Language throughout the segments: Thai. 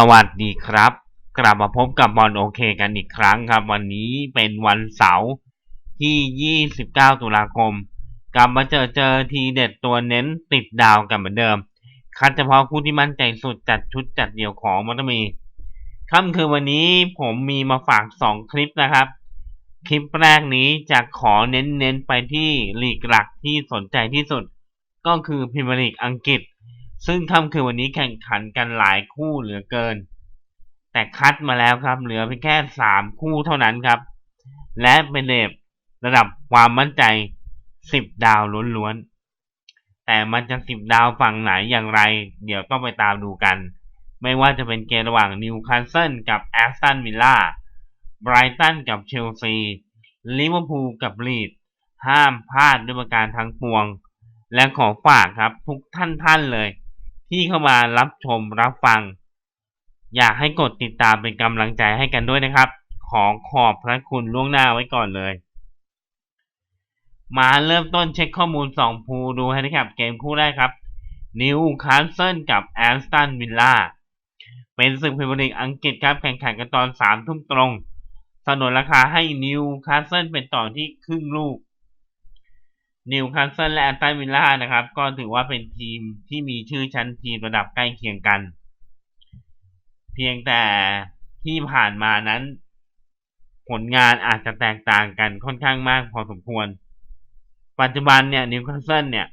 สวัสดีครับ กลับมาพบกับบอลโอเคกันอีกครั้งครับ วันนี้เป็นวันเสาร์ที่ 29 ตุลาคม กลับมาเจอเจอทีเด็ดตัวเน้นติดดาวกันเหมือนเดิม คัดเฉพาะคู่ที่มั่นใจสุดจัดชุดจัดเดี่ยวของมัตมีค่ำคือวันนี้ผมมีมาฝาก 2 คลิปนะครับ คลิปแรกนี้จะขอเน้นๆไปที่ลีกหลักที่สนใจที่สุด ก็คือพรีเมียร์ลีกอังกฤษ ซึ่งค่ำคือวันนี้แข่งขันกันหลายคู่เหลือเกิน แต่คัดมาแล้วครับเหลือเพียงแค่3คู่เท่านั้นครับ และเป็นเลทระดับความมั่นใจ10ดาวล้วนๆ แต่มันจะ10ดาวฝั่งไหนอย่างไร เดี๋ยวต้องไปตามดูกัน ไม่ว่าจะเป็นเกมระหว่างนิวคาสเซิลกับแอสตันวิลล่าไบรตันกับเชลซีลิเวอร์พูลกับลีดห้ามพลาดด้วยประการทั้งปวง และขอฝากครับทุกท่านท่านเลย ที่เข้ามารับชมรับฟัง อยากให้กดติดตามเป็นกำลังใจให้กันด้วยนะครับ ขอขอบพระคุณล่วงหน้าไว้ก่อนเลย มาเริ่มต้นเช็คข้อมูล2ภูดูให้นะครับ เกมคู่แรกครับนิวคาสเซิลกับแอสตันวิลล่าเป็นศึกพรีเมียร์ลีกอังกฤษครับ แข่งขันกันตอน3ทุ่มตรงสนนราคาให้นิวคาสเซิลเป็นต่อที่ครึ่งลูก นิวคาสเซิลและแอสตันวิลล่านะครับ ก็ถือว่าเป็นทีมที่มีชื่อชั้นทีมระดับใกล้เคียงกัน เพียงแต่ที่ผ่านมานั้น ผลงานอาจจะแตกต่างกันค่อนข้างมากพอสมควร ปัจจุบันเนี่ยนิวคาสเซิลเนี่ย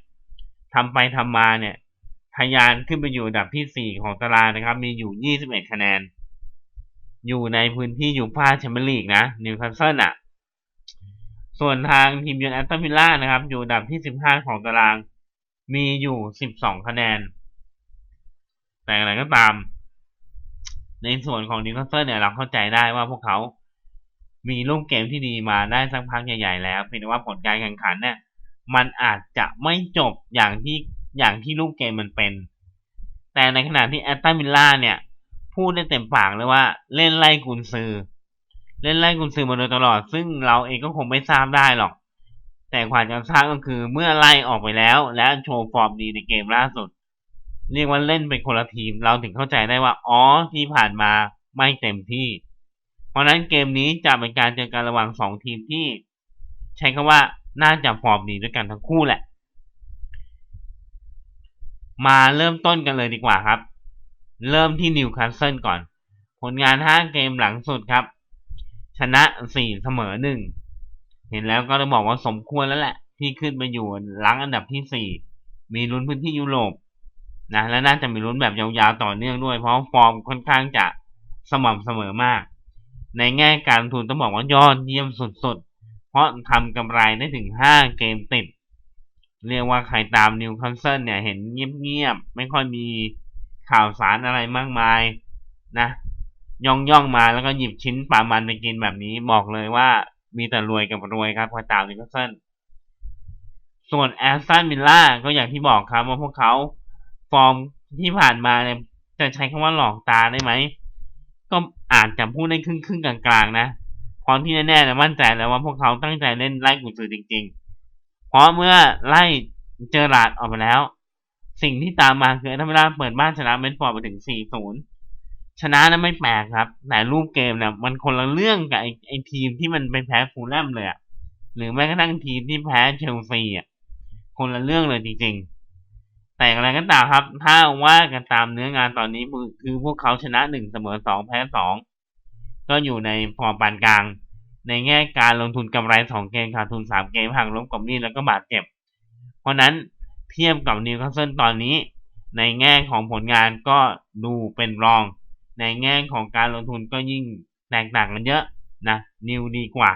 ทำไปทำมาเนี่ยทะยานขึ้นไปอยู่อันดับที่ 4 ของตารางนะครับ มีอยู่ 21 คะแนน อยู่ในพื้นที่อยู่ภาแชมเปี้ยนลีกนะนิวคาสเซิลอะ ส่วนทางทีมเยือนแอตตันวิลล่านะครับ อยู่อันดับที่ 15 ของตาราง มีอยู่ 12 คะแนน แต่อะไรก็ตาม ในส่วนของนิวคาสเซิลเนี่ยเราเข้าใจได้ว่าพวกเขามีลูกเกมที่ดีมาได้สักพักใหญ่ๆแล้วเพียงแต่ว่าผลการแข่งขันเนี่ยมันอาจจะไม่จบอย่างที่อย่างที่ลูกเกมมันเป็น แต่ในขณะที่แอตตันวิลล่าเนี่ย พูดได้เต็มปากเลยว่าเล่นไล่กุนซือ เล่นไล่กุนซือมาโดยตลอด ซึ่งเราเองก็คงไม่ทราบได้หรอก แต่ความจะทราบก็คือเมื่อไล่ออกไปแล้ว และโชว์ฟอร์มดีในเกมล่าสุด เรียกว่าเล่นเป็นคนละทีม เราถึงเข้าใจได้ว่า อ๋อที่ผ่านมาไม่เต็มที่ เพราะนั้นเกมนี้จะเป็นการเจอกันระหว่างสองทีมที่ ใช้คำว่าน่าจะฟอร์มดีด้วยกันทั้งคู่แหละ มาเริ่มต้นกันเลยดีกว่าครับ เริ่มที่นิวคาสเซิลก่อน ผลงาน 5 เกมหลังสุดครับ ชนะ4เสมอ1เห็นแล้วก็จะบอกว่าสมควรแล้วแหละ ที่ขึ้นไปอยู่หลังอันดับที่4มีลุ้นพื้นที่ยุโรปนะและน่าจะมีลุ้นแบบยาวๆต่อเนื่องด้วย เพราะฟอร์มค่อนข้างจะสม่ำเสมอมาก ในแง่การทุนต้องบอกว่ายอดเยี่ยมสุดๆ เพราะทำกำไรได้ถึง5เกมติด เรียกว่าใครตามนิวคาสเซิลเนี่ยเห็นเงียบๆ ไม่ค่อยมีข่าวสารอะไรมากมายนะ ย่องย่องมาแล้วก็หยิบชิ้นปลามันไปกินแบบนี้บอกเลยว่ามีแต่รวยกับรวยครับพอตามนิวคาสเซิลส่วนแอสตันวิลล่าก็อย่างที่บอกครับว่าพวกเขาฟอร์มที่ผ่านมาเนี่ยจะใช้คำว่าหลอกตาได้ไหม ก็อาจจะพูดได้ครึ่งครึ่งกลางๆนะพราะที่แน่ๆนะมั่นใจแล้วว่าพวกเขาตั้งใจเล่นไล่กุนซือจริงๆ เพราะเมื่อไล่เจอราดออกไปแล้ว สิ่งที่ตามมาคือถ้าเวลาเปิดบ้านชนะเมนฟอร์ดไปถึง 4-0 ชนะนั้นไม่แปลกครับ แต่รูปเกมเนี่ยมันคนละเรื่องกับไอ้ไอทีมที่มันไปแพ้ฟูลแลมเลยอะหรือแม้กระทั่งทีมที่แพ้เชลซีอะคนละเรื่องเลยจริง ๆ แต่อะไรก็ตามครับ ถ้าว่ากันตามเนื้องานตอนนี้คือพวกเขาชนะหนึ่งเสมอสองแพ้สองก็อยู่ในฟอปานกลาง ในแง่การลงทุนกำไรสองเกมขาดทุนสามเกมหักลบกับนี้แล้วก็บาดเจ็บ เพราะนั้นเทียบกับนิวคาสเซิลตอนนี้ ในแง่ของผลงานก็ดูเป็นรอง ในแง่ของการลงทุนก็ยิ่งแตกต่างกันเยอะนะนิวดีกว่า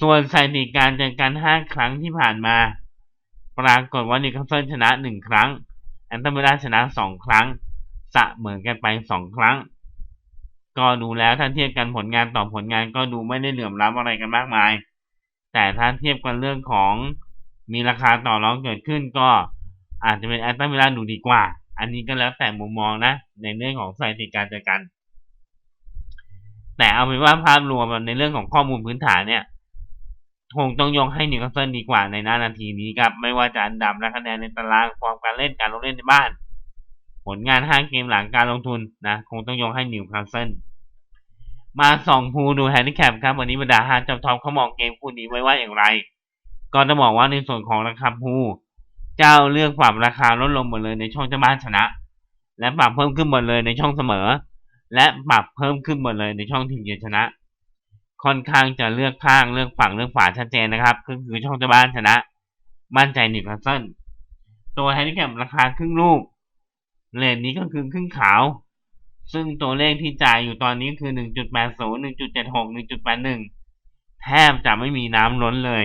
ส่วนสถิติการเจอกัน 5 ครั้งที่ผ่านมา ปรากฏว่านิวคาสเซิลชนะ 1 ครั้ง แอนตันเบล่าชนะ 2 ครั้งสะเหมือนกันไป 2 ครั้ง ก็ดูแล้วถ้าเทียบกันผลงานต่อผลงานก็ดูไม่ได้เหลื่อมล้ำอะไรกันมากมาย แต่ถ้าเทียบกันเรื่องของมีราคาต่อรองเกิดขึ้นก็อาจจะเป็นแอตตันวิลล่าดูดีกว่า อันนี้ก็แล้วแต่มุมมองนะ ในเรื่องของสถิติการเจอกัน แต่เอาเป็นว่าภาพรวมในเรื่องของข้อมูลพื้นฐานเนี่ยคงต้องยกให้นิวคาสเซิลดีกว่าในหน้านาทีนี้ครับ ไม่ว่าจะอันดับและคะแนนในตารางฟอร์มการเล่นการลงเล่นในบ้าน ผลงาน5เกมหลังการลงทุนนะคงต้องยกให้นิวคาสเซิลมาส่องพูดูแฮนดิแคปครับวันนี้บรรดาฮาจับทอมเขามองเกมคู่นี้ไว้ว่าอย่างไร ก็จะบอกว่าในส่วนของราคาพู เจ้าเลือกปรับราคาลดลงหมดเลยในช่องเจ้าบ้านชนะ และปรับเพิ่มขึ้นหมดเลยในช่องเสมอ และปรับเพิ่มขึ้นหมดเลยในช่องทีมเยือนชนะ ค่อนข้างจะเลือกข้างเลือกฝั่งเลือกฝาชัดเจนนะครับก็คือช่องเจ้าบ้านชนะ มั่นใจนิวคาสเซิลตัวแฮนดิแคปราคาครึ่งลูกเลนนี้ก็คือครึ่งขาว ซึ่งตัวเลขที่จ่ายอยู่ตอนนี้คือ 1.80 1.76 1.81 แทบจะไม่มีน้ำล้นเลย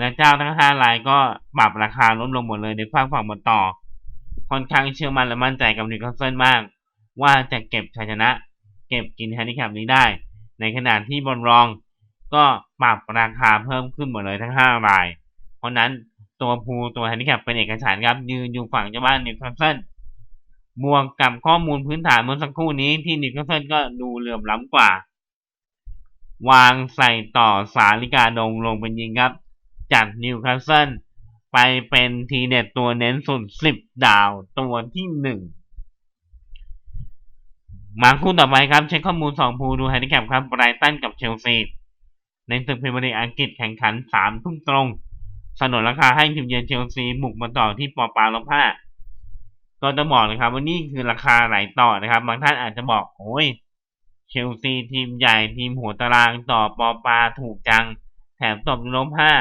และเจ้าทั้ง5รายก็ปรับราคาลดลงหมดเลยในฝั่งฝั่งบนต่อ ค่อนข้างเชื่อมั่นและมั่นใจกับนิวคาสเซิลมาก ว่าจะเก็บชัยชนะ เก็บกินแฮนดิแคปนี้ได้ ในขณะที่บนรองก็ปรับราคาเพิ่มขึ้นหมดเลยทั้ง5ราย เพราะนั้นตัวภูตัวแฮนดิแคปเป็นเอกฉันท์ครับ ยืนอยู่ฝั่งเจ้าบ้านนิวคาสเซิลบวกกับข้อมูลพื้นฐานเมื่อสักครู่นี้ที่นิวคาสเซิลก็ดูเหลื่อมล้ำกว่า วางใส่ต่อสาลิกาดงลงเป็นยิงครับ จากนิวคาสเซิลไปเป็นทีเด็ดตัวเน้นสุดสิบดาวตัวที่หนึ่งมาคู่ต่อไปครับ เช็คข้อมูลสองภูดูแฮนดิแคปครับไบรตันกับเชลซีในศึกพรีเมียร์ลีกอังกฤษแข่งขันสามทุ่มตรงสนนราคาให้ทีมเยือนเชลซีบุกมาต่อที่ปอปาลบห้าก็ต้องบอกนะครับว่านี่คือราคาไหลต่อนะครับ บางท่านอาจจะบอกโอ้ยเชลซีทีมใหญ่ทีมหัวตารางต่อปอปาถูกจัง แถมตบลบห้า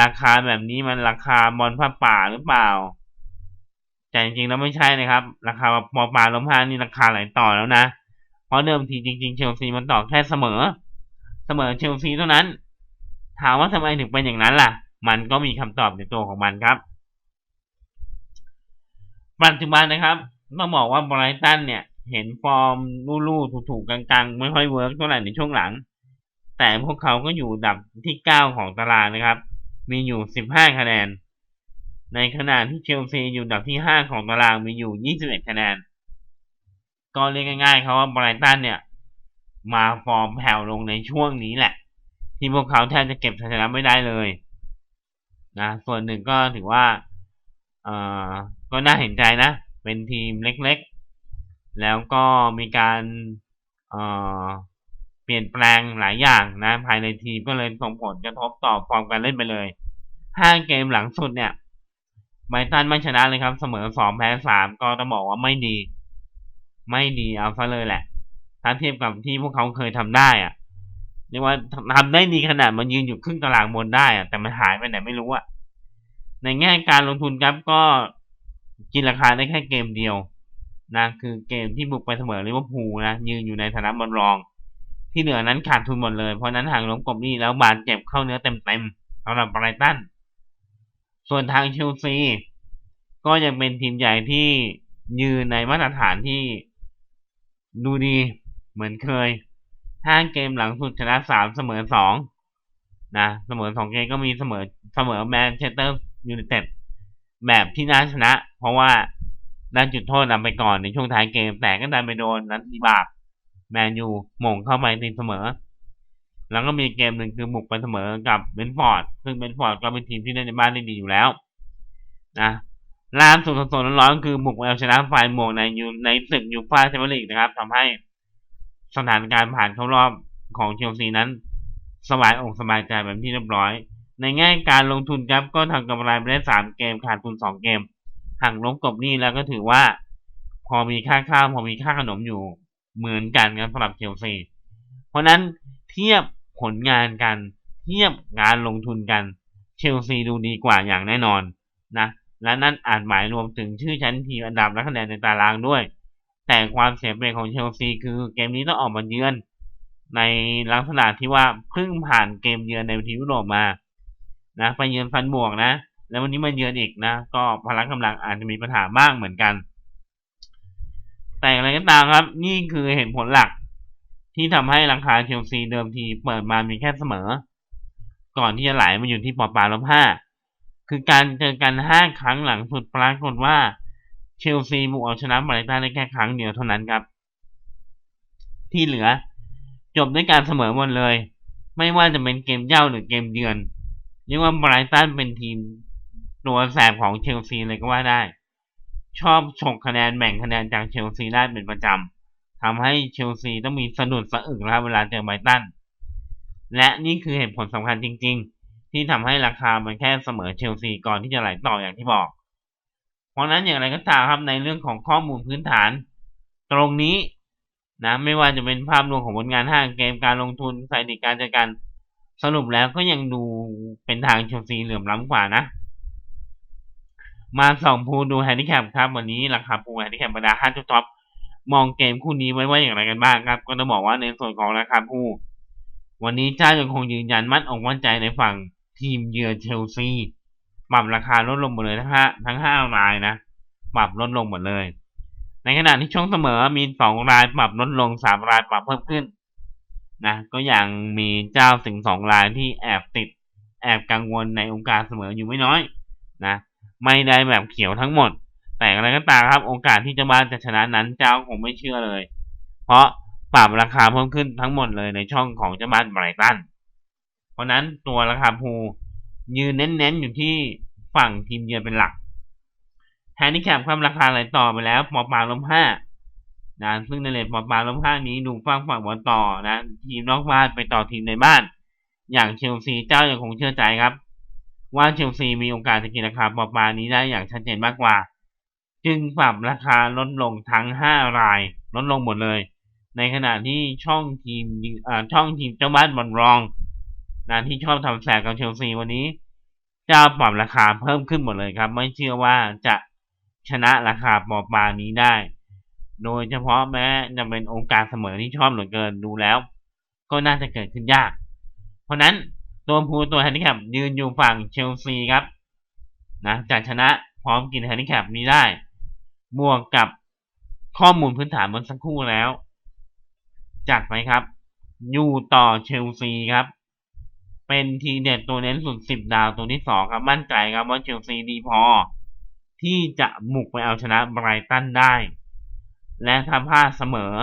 ราคาแบบนี้มันราคาบอลผ้าป่าหรือเปล่า แต่จริงๆแล้วไม่ใช่นะครับ ราคาปอปาลบห้านี่ราคาไหลต่อแล้วนะ เพราะเดิมทีจริงๆเชลซีมันต่อแค่เสมอ เสมอเชลซีเท่านั้น ถามว่าทำไมถึงเป็นอย่างนั้นล่ะ มันก็มีคำตอบในตัวของมันครับ ปัจจุบันนะครับต้องบอกว่าไบรตันเนี่ยเห็นฟอร์มลู่ๆถูกๆกลางๆ ไม่ค่อยเวิร์กเท่าไหร่ในช่วงหลัง แต่พวกเขาก็อยู่ดับที่ 9 ของตารางนะครับ มีอยู่ 15 คะแนน ในขณะที่เชลซีอยู่ดับที่ 5 ของตารางมีอยู่ 21 คะแนน ก็เรียกง่ายๆครับว่าไบรตันเนี่ย มาฟอร์มแผ่วลงในช่วงนี้แหละ ที่พวกเขาแทบจะเก็บชัยชนะไม่ได้เลยนะส่วนหนึ่งก็ถือว่าเอ่อก็น่าเห็นใจนะ เป็นทีมเล็กๆ แล้วก็มีการเอ่อ ลี่ยนแปลงหลายอย่างนะภายในทีมก็เลยส่งผลกระทบต่อฟอร์มการเล่นไปเลยห้าเกมหลังสุดเนี่ยไบตันไม่ชนะเลยครับ เสมอสองแพ้สามก็ต้องบอกว่าไม่ดี ไม่ดีเอาซะเลยแหละ ถ้าเทียบกับที่พวกเขาเคยทำได้อะเรียกว่าทำได้ดีขนาดมันยืนอยู่ครึ่งตารางบนได้อะแต่มันหายไปไหนไม่รู้อะในแง่การลงทุนครับก็กินราคาได้แค่เกมเดียวนะคือเกมที่บุกไปเสมอลิเวอร์พูลนะยืนอยู่ในฐานะบอลรอง ที่เหลือนั้นขาดทุนหมดเลย เพราะนั้นห่างล้มกบนี่แล้วบาดเจ็บเข้าเนื้อเต็มๆสำหรับไบรตัน ส่วนทางเชลซีก็ยังเป็นทีมใหญ่ที่ยืนในมาตรฐานที่ดูดีเหมือนเคยห้าเกมหลังสุดชนะสามเสมอสองนะเสมอสองเกมก็มีเสมอเสมอแมนเชสเตอร์ยูไนเต็ดแบบที่น่าชนะ เพราะว่าได้จุดโทษนำไปก่อนในช่วงท้ายเกมแต่ก็ไดันไปโดนนัดทีบาก แมนยูหม่งเข้าไปตีเสมอ แล้วก็มีเกมหนึ่งคือบุกไปเสมอกับเบนฟอร์ด ซึ่งเบนฟอร์ดก็เป็นทีมที่เล่นในบ้านได้ดีอยู่แล้วนะล่าสุดสดๆร้อนๆคือบุกไปเอาชนะไฟหม่งในยูในศึกยูฟ่าแชมเปี้ยนลีกนะครับทำให้สถานการณ์ผ่านเข้ารอบของเชลซีนั้น สบายอกสบายใจแบบที่เรียบร้อย ในแง่การลงทุนครับก็ทำกำไรไปได้สามเกมขาดทุนสองเกมหักลบกบนี่แล้วก็ถือว่า พอมีค่าข้าวพอมีค่าขนมอยู่ เหมือนกันครับสำหรับเชลซีเพราะนั้นเทียบผลงานกัน เทียบงานลงทุนกันเชลซีดูดีกว่าอย่างแน่นอนนะและนั่นอาจหมายรวมถึงชื่อชั้นทีมอันดับและคะแนนในตารางด้วย แต่ความเสียเปรียบของเชลซีคือเกมนี้ต้องออกมาเยือน ในลักษณะที่ว่าเพิ่งผ่านเกมเยือนในทีมยุโรปมานะไปเยือนฟันบวกนะ แล้ววันนี้มาเยือนอีกนะ ก็พลังกำลังอาจจะมีปัญหาบ้างเหมือนกัน แต่อะไรก็ตามครับ นี่คือเหตุผลหลัก ที่ทำให้ราคาเชลซีเดิมทีเปิดมามีแค่เสมอ ก่อนที่จะไหลมาอยู่ที่ปอปาลบห้าคือการเจอกันห้าครั้งหลังสุดปรากฏว่าเชลซีบุกเอาชนะบาริตันได้แค่ครั้งเดียวเท่านั้นครับ ที่เหลือ จบด้วยการเสมอหมดเลย ไม่ว่าจะเป็นเกมเย่าหรือเกมเยือนเรียกว่าบรตันเป็นทีมตัวแสบของเชลซีเลยก็ว่าได้ ชอบฉกคะแนนแบ่งคะแนนจากเชลซีได้เป็นประจำทำให้เชลซีต้องมีสะดุดสะอึกนะครับเวลาเจอไบตัน และนี่คือเหตุผลสำคัญจริง ๆ ที่ทำให้ราคามันแค่เสมอเชลซีก่อนที่จะไหลต่ออย่างที่บอก เพราะนั้นอย่างไรก็ตามครับในเรื่องของข้อมูลพื้นฐาน ตรงนี้นะไม่ว่าจะเป็นภาพรวมของผลงานห้างเกมการลงทุนสถิติการจัดการสรุปแล้วก็ยังดูเป็นทางเชลซีเหลื่อมล้ำกว่านะ มาสองพูดูแฮนดิแคปครับ วันนี้ราคาพูแฮนดิแคปบรรดาห้าจุดท็อปมองเกมคู่นี้ไว้ว่าอย่างไรกันบ้างครับ ก็ต้องบอกว่าในส่วนของราคาพูวันนี้เจ้ายังคงยืนยันมั่นอกมั่นใจในฝั่งทีมเยือนเชลซีปรับราคาลดลงหมดเลยทั้งห้าทั้งห้ารายนะปรับลดลงหมดเลย ในขณะที่ช่วงเสมอมีสองรายปรับลดลงสามรายปรับเพิ่มขึ้นนะก็ยังมีเจ้าสิงสองรายที่แอบติด แอบกังวลในองค์การเสมออยู่ไม่น้อย นะ ไม่ได้แบบเขียวทั้งหมด แต่อะไรก็ตามครับ โอกาสที่จะบ้านจะชนะนั้นเจ้าคงไม่เชื่อเลย เพราะปรับราคาเพิ่มขึ้นทั้งหมดเลยในช่องของเจ้าบ้านไบรตัน เพราะนั้นตัวราคาภูยืนเน้นๆอยู่ที่ฝั่งทีมเยือนเป็นหลักแฮนดี้แคปครับราคาไหลต่อไปแล้วปอปาลมห้านะซึ่งในเลทปอปาลมห้านี้ดูฟังฝั่งบอลต่อนะ ทีมนอกบ้านไปต่อทีมในบ้าน อย่างเชลซีเจ้ายังคงเชื่อใจครับ ว่าเชลซีมีโอกาสจะกินราคาปอปานี้ได้อย่างชัดเจนมากกว่า จึงปรับราคาลดลงทั้งห้าราย ลดลงหมดเลย ในขณะที่ช่องทีมช่องทีมเจ้าบ้านบอลรองนะที่ชอบทำแสกกับเชลซีวันนี้จ้าปรับราคาเพิ่มขึ้นหมดเลยครับ ไม่เชื่อว่าจะชนะราคาปอปานี้ได้ โดยเฉพาะแม้จะเป็นองค์การเสมอที่ชอบเหลือเกินดูแล้ว ก็น่าจะเกิดขึ้นยาก เพราะนั้น ตัวพูตัวแฮนดิแคปยืนอยู่ฝั่งเชลซีครับนะจะชนะพร้อมกินแฮนดิแคปนี้ได้ บวกกับข้อมูลพื้นฐานเมื่อสักครู่แล้ว จัดไปครับ อยู่ต่อเชลซีครับ เป็นทีเด็ดตัวเน้นสุดสิบดาวตัวที่สองครับมั่นใจครับว่าเชลซีดีพอ ที่จะบุกไปเอาชนะไบรตันได้ และถ้าพลาดเสมอ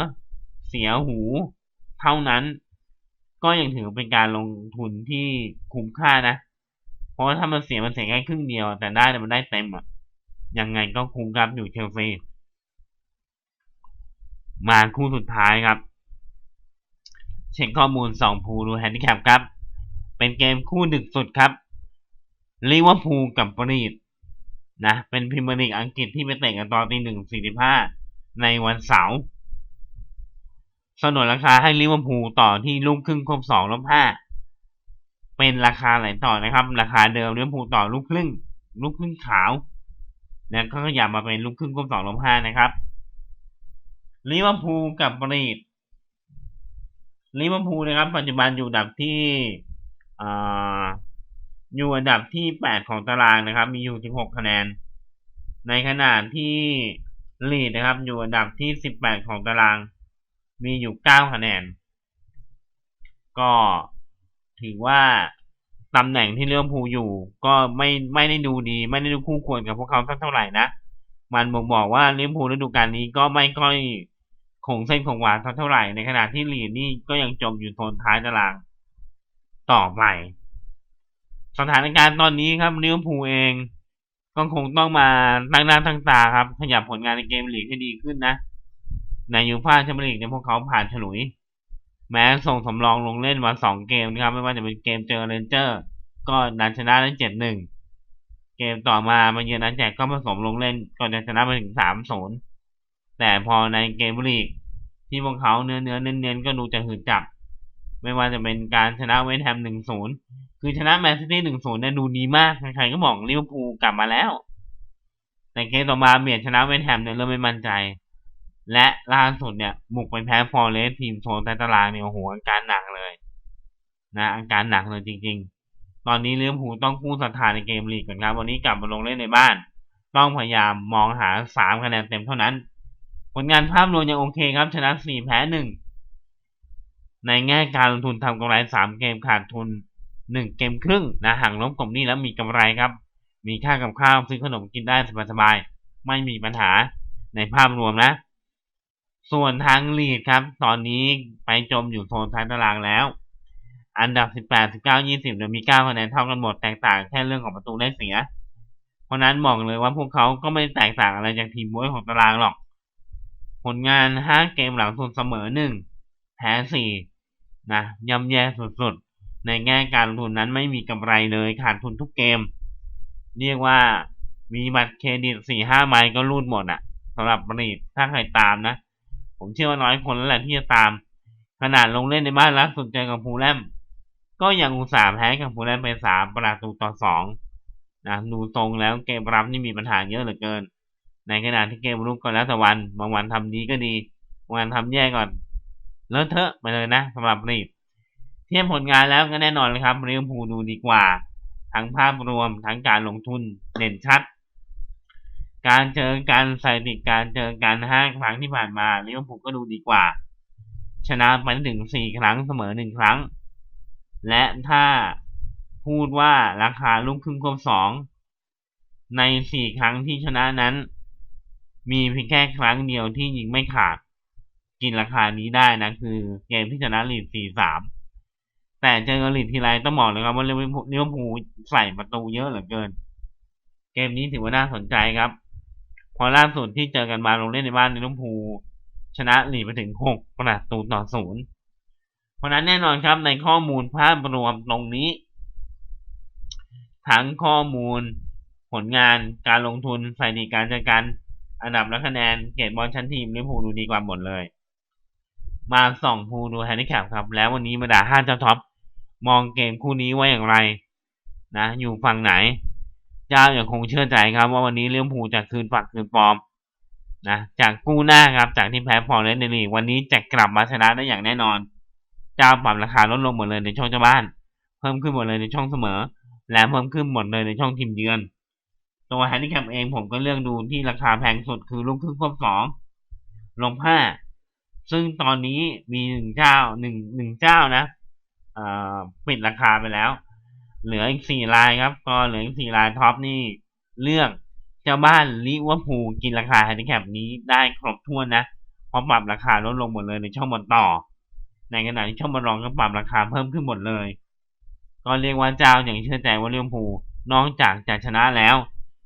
เสียหู เท่านั้น ก็ยังถือเป็นการลงทุนที่คุ้มค่านะ เพราะว่าถ้ามันเสียมันเสียแค่ครึ่งเดียว แต่ได้แต่มันได้เต็มอะ ยังไงก็คุ้มครับอยู่เชลซีมาคู่สุดท้ายครับ เช็คข้อมูลสองพูดูแฮนดิแคปครับ เป็นเกมคู่ดึกสุดครับลิเวอร์พูลกับบรีดนะ เป็นพรีเมียร์ลีกอังกฤษที่ไปเตะกันตอนตีหนึ่งสี่สิบห้าในวันเสาร์ สนนราคาให้ลิเวอร์พูลต่อที่ลูกครึ่งครบสองลบห้าเป็นราคาไหลต่อนะครับ ราคาเดิมลิเวอร์พูลต่อลูกครึ่ง ลูกครึ่งขาวแล้วก็ขยับมาเป็นลูกครึ่งครบสองลบห้านะครับลิเวอร์พูลกับบรีดลิเวอร์พูลนะครับ ปัจจุบันอยู่อันดับที่อยู่อันดับที่แปดของตารางนะครับ มีอยู่สิบหกคะแนน ในขณะที่ลีดนะครับ อยู่อันดับที่สิบแปดของตาราง มีอยู่เก้าคะแนน ก็ถือว่าตำแหน่งที่เลี้ยวภูอยู่ ก็ไม่ไม่ได้ดูดี ไม่ได้ดูคู่ควรกับพวกเขาสักเท่าไหร่นะ มันบอกบอกว่าเลี้ยวภูฤดูกาลนี้ก็ไม่ค่อยคงเส้นคงวาสักเท่าไหร่ในขณะที่ลีดนี่ก็ยังจมอยู่โซนท้ายตารางต่อไปสถานการณ์ตอนนี้ครับเลี้ยวภูเองก็คงต้องมาตั้งหน้าตั้งตาครับขยับผลงานในเกมลีกให้ดีขึ้นนะ ในยูฟ่าแชมเปี้ยนลีกเนี่ยพวกเขาผ่านฉลุย แม้ส่งสำรองลงเล่นมาสองเกมนะครับ ไม่ว่าจะเป็นเกมเจอเรนเจอร์ ก็ดันชนะได้เจ็ดหนึ่งเกมต่อมามาเยือนนันแจกก็ผสมลงเล่นก่อนจะชนะไปถึงสามศูนย์แต่พอในเกมลีก ที่พวกเขาเนื้อเนื้อเน้นๆก็ดูจะหืดจับ ไม่ว่าจะเป็นการชนะเวสต์แฮมหนึ่งศูนย์คือชนะแมนซิตี้หนึ่งศูนย์เนี่ยดูดีมาก ใครๆก็บอกลิเวอร์พูลกลับมาแล้ว แต่เกมต่อมาเบียดชนะเวสต์แฮมเนี่ยเริ่มไม่มั่นใจ และล่าสุดเนี่ยบุกไปแพ้ฟอร์เรสทีมโซนใต้ตารางเนี่ยโอ้โหอาการหนักเลย นะอาการหนักเลยจริง ๆ ตอนนี้ลิเวอร์พูลต้องกู้ศรัทธาในเกมลีกก่อนครับวันนี้กลับมาลงเล่นในบ้าน ต้องพยายามมองหาสามคะแนนเต็มเท่านั้น ผลงานภาพรวมยังโอเคครับชนะสี่แพ้หนึ่งในแง่การลงทุนทำกำไรสามเกมขาดทุนหนึ่งเกมครึ่งนะห่างล้มกลมนี้แล้วมีกำไรครับ มีค่ากับข้าวซื้อขนมกินได้สบายๆไม่มีปัญหาในภาพรวมนะ ส่วนทางลีดครับ ตอนนี้ไปจมอยู่โซนท้ายตารางแล้ว อันดับ 18 19 20เนี่ยมี 9 คะแนนเท่ากันหมดแตกต่างแค่เรื่องของประตูได้เสีย เพราะนั้นบอกเลยว่าพวกเขาก็ไม่แตกต่างอะไรจากทีมบวยของตารางหรอก ผลงาน 5 เกมหลังสุดเสมอ 1 แพ้ 4 นะย่ำแย่สุดๆ ในแง่การลงทุนนั้นไม่มีกำไรเลยขาดทุนทุกเกม เรียกว่ามีบัตรเครดิต4-5ใบก็รูดหมดอะสำหรับรีดถ้าใครตามนะ ผมเชื่อว่าน้อยคนแล้วแหละที่จะตาม ขนาดลงเล่นในบ้านล่าสุดเจกับฟูแลม ก็ยังอุตส่าห์แพ้กับฟูแลมไปสามประตูต่อสองนะดูตรงแล้วเกมรับนี่มีปัญหาเยอะเหลือเกิน ในขณะที่เกมรุกก็แล้วแต่วันบางวันทำดีก็ดีบางวันทำแย่ก่อนเลอะเทอะไปเลยนะสำหรับรีบเทียบผลงานแล้วก็แน่นอนเลยครับเรียมพูดูดีกว่า ทั้งภาพรวมทั้งการลงทุนเด่นชัด การเจอการใส่ติดการเจอการห้าครั้งที่ผ่านมาเรียมพูลก็ดูดีกว่า ชนะไปถึงสี่ครั้งเสมอหนึ่งครั้ง และถ้าพูดว่าราคาลูกครึ่งควบสองในสี่ครั้งที่ชนะนั้น มีเพียงแค่ครั้งเดียวที่ยิงไม่ขาด กินราคานี้ได้นะคือเกมที่ชนะลีดสี่สามแต่เจอลีดทีไรต้องบอกเลยครับว่าเลี้ยวภูใส่ประตูเยอะเหลือเกิน เกมนี้ถือว่าน่าสนใจครับ พอล่าสุดที่เจอกันมาลงเล่นในบ้านเลี้ยวภูชนะหลีไปถึงหกประตูต่อศูนย์เพราะนั้นแน่นอนครับในข้อมูลภาพรวมตรงนี้ ทั้งข้อมูลผลงานการลงทุนสถิติการจัดการอันดับและคะแนนเกรดบอลชั้นทีมลิเวอร์พูลดูดีกว่าหมดเลย มาส่องพูดูแฮนดิแคปครับ แล้ววันนี้มาด่าห้าเจ้าท็อปมองเกมคู่นี้ว่าอย่างไร นะ อยู่ฝั่งไหน เจ้าอย่างคงเชื่อใจครับ ว่าวันนี้ลิเวอร์พูจะคืนฝักคืนฟอร์มนะจากกู้หน้าครับจากที่แพ้พอเลนในลีกวันนี้จะกลับมาชนะได้อย่างแน่นอน เจ้าปรับราคาลดลงหมดเลยในช่องเจ้าบ้าน เพิ่มขึ้นหมดเลยในช่องเสมอ และเพิ่มขึ้นหมดเลยในช่องทีมเยือน ตัวแฮนดิแคปเองผมก็เลือกดูที่ราคาแพงสุดคือลูกครึ่งควบสองลงห้าซึ่งตอนนี้มีหนึ่งเจ้าหนึ่งหนึ่งเจ้านะปิดราคาไปแล้ว เหลืออีกสี่รายครับ ก็เหลืออีกสี่รายท็อปนี่เลือกเจ้าบ้านลิเวอร์พูลกินราคาแฮนดิแคปนี้ได้ครบถ้วนนะเพราะปรับราคาลดลงหมดเลยในช่องบนต่อ ในขณะที่ช่องบนรองก็ปรับราคาเพิ่มขึ้นหมดเลย ก็เรียกว่าเจ้าอย่างเชื่อใจว่าลิเวอร์พูลนอกจากจะชนะแล้ว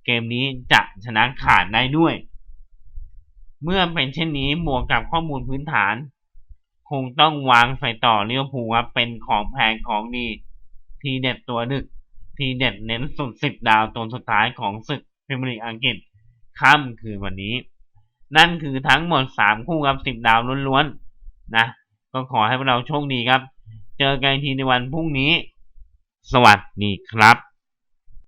เกมนี้จะชนะขาดได้ด้วย เมื่อเป็นเช่นนี้บวกกับข้อมูลพื้นฐาน คงต้องวางใส่ต่อลิเวอร์พูลว่าเป็นของแพงของดี ทีเด็ดตัวดึก ทีเด็ดเน้นสุดสิบดาวตัวสุดท้ายของศึกพรีเมียร์ลีกอังกฤษค่ำคืนวันนี้ นั่นคือทั้งหมดสามคู่กับสิบดาวล้วนๆนะก็ขอให้พวกเราโชคดีครับ เจอกันทีในวันพรุ่งนี้ สวัสดีครับ